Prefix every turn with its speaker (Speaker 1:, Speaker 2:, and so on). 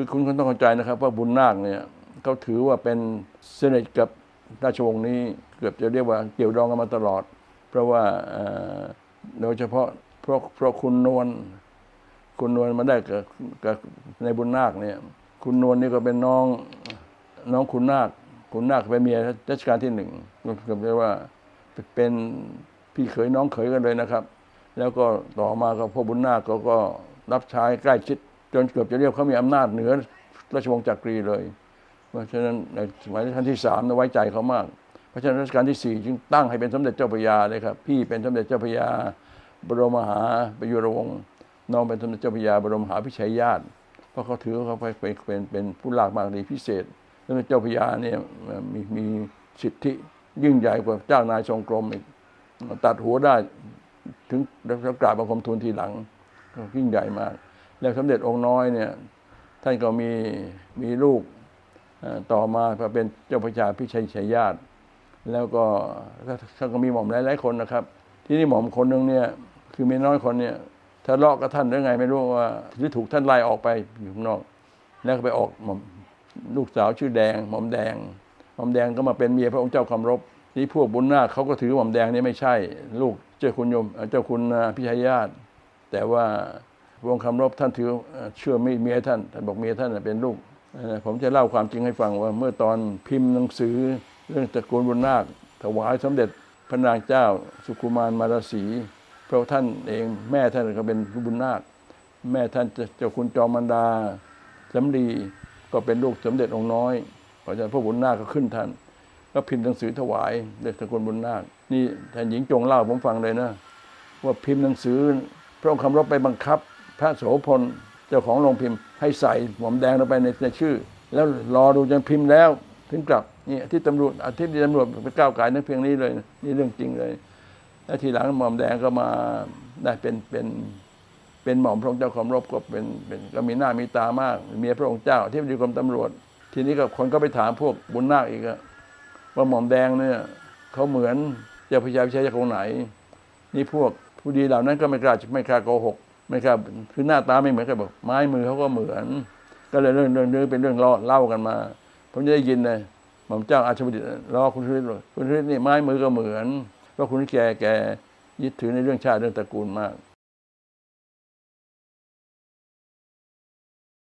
Speaker 1: คือคุณก็ต้องเข้าใจนะครับ ว่าบุญนาคเนี่ยเขาถือว่าเป็นเสนิทกับราชวงศ์นี้เกือบจะเรียกว่าเกี่ยวดองกันมาตลอด เพราะว่าโดยเฉพาะเพราะเพราะคุณนวลคุณนวลมาได้กับกับในบุญนาคเนี่ย คุณนวลนี่ก็เป็นน้องน้องคุณนาค คุณนาคเป็นเมียรัชกาลที่หนึ่งก็เกือบเรียกว่าเป็นพี่เขยน้องเขยกันเลยนะครับ แล้วก็ต่อมาก็พ่อบุญนาคก็ก็รับใช้ใกล้ชิด จนเกือบจะเรียกเขามีอำนาจเหนือราชวงศ์จักรีเลย เพราะฉะนั้นในสมัยรัชกาลที่สามนะไว้ใจเขามาก เพราะฉะนั้นรัชกาลที่สี่จึงตั้งให้เป็นสมเด็จเจ้าพระยาเลยครับ พี่เป็นสมเด็จเจ้าพระยา บรมมหาประยุรวงศ์น้องเป็นสมเด็จเจ้าพระยาบรมมหาพิชัยญาติ เพราะเขาถือเขาเป็นเป็นเป็นผู้ลากมากดีพิเศษสมเด็จเจ้าพระยาเนี่ยมีมีสิทธิยิ่งใหญ่กว่าเจ้านายทรงกรมอีกตัดหัวได้ถึงแล้วกราบบังคมทูลทีหลังก็ยิ่งใหญ่มาก แล้วสมเด็จองค์น้อยเนี่ยท่านก็มีมีลูกต่อมาพอเป็นเจ้าพระยาพิชัยชัยญาติ แล้วก็ท่านก็มีหม่อมหลายๆคนนะครับ ที่นี่หม่อมคนหนึ่งเนี่ยคือมีน้อยคนเนี่ยทะเลาะกับท่านได้ไงไม่รู้ว่าหรือถูกท่านไล่ออกไปอยู่ข้างนอก แล้วก็ไปออกหม่อมลูกสาวชื่อแดงหม่อมแดงหม่อมแดงก็มาเป็นเมียพระองค์เจ้าคำรบนี่พวกบุญนาคเขาก็ถือหม่อมแดงนี่ไม่ใช่ ลูกเจ้าคุณยมเอ่อเจ้าคุณพิชัยญาติ แต่ว่า พระองคำรบท่านถือเชื่อม่เมียท่านท่านบอกเมียท่านเป็นลูกผมจะเล่าความจริงให้ฟังว่า เมื่อตอนพิมพ์หนังสือเรื่องตระกูลบุญนาค ถวายสมเด็จพระนางเจ้าสุขุมารมารสีเพราะท่านเองแม่ท่านก็เป็นบุญนาค แม่ท่านเจ้าคุณจอมันดาสำลีก็เป็นลูกสมเด็จองค์น้อยเพราะฉะนั้นพระบุญนาคก็ขึ้นท่าน ก็พิมพ์หนังสือถวายเด็กตระกูลบุญนาค นี่ท่านหญิงจงเล่าผมฟังเลยนะ ว่าพิมพ์หนังสือพระองค์คำรบไปบังคับ พระโสพลเจ้าของโรงพิมพ์ ให้ใส่หมอมแดงลงไปในในชื่อ แล้วรอดูจนพิมพ์แล้ว ถึงกลับนี่ที่ตำรวจอาทิตย์ที่ตำรวจไปก้าวไก่นั่นเพียงนี้เลยนี่เรื่องจริงเลย แล้วทีหลังหม่อมแดงก็มาได้เป็นเป็นเป็นหม่อมพระองค์เจ้าความรบก็เป็นเป็นก็มีหน้ามีตามาก เมียพระองค์เจ้าที่ดีกรมตำรวจ ทีนี้ก็คนก็ไปถามพวกบุญนาคอีกว่าหม่อมแดงเนี่ยเขาเหมือนเจ้าพระยาพิชัยองค์ไหน นี่พวกผู้ดีเหล่านั้นก็ไม่กล้าไม่กล้าโกหก ไม่ครับคือหน้าตาไม่เหมือนกันบอกไม้มือเขาก็เหมือน ก็เลยเรื่องเรื่องนี้เป็นเรื่องเล่าเล่ากันมา ผมจะได้ยินเลยหม่อมเจ้าอาชบุตรอคุณชริตคุณชริตนี่ไม้มือก็เหมือนเพราะคุณแกแกยึดถือในเรื่องชาติเรื่องตระกูลมาก